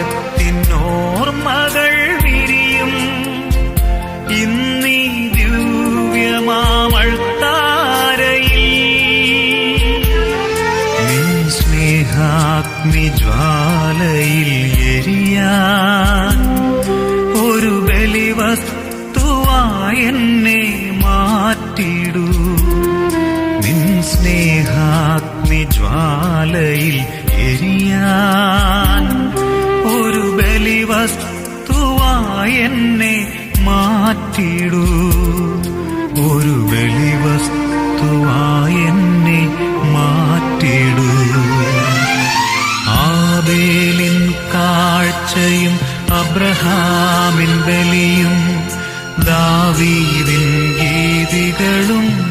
ത്യാഗത്തിനോർമ്മകൾ വിരിയും. ഇന്നീ ദിവ്യമാമൾത്താരയിൽ സ്നേഹാഗ്നി ജ്വാലയിൽ എരിയാൻ ഒരു ബലിവസ്തുവായെന്നെ മാറ്റിടൂ. നിൻ സ്നേഹാഗ്നി ജ്വാലയിൽ എരിയാൻ ബലിവസ്തുവായി എന്നെ മാറ്റിടൂ. ഒരു ബലിവസ്തുവായി എന്നെ മാറ്റിടൂ. ആബേലിൻ കാഴ്ചയും അബ്രഹാമിൻ ബലിയും ദാവീദിൻ ഗീതികളും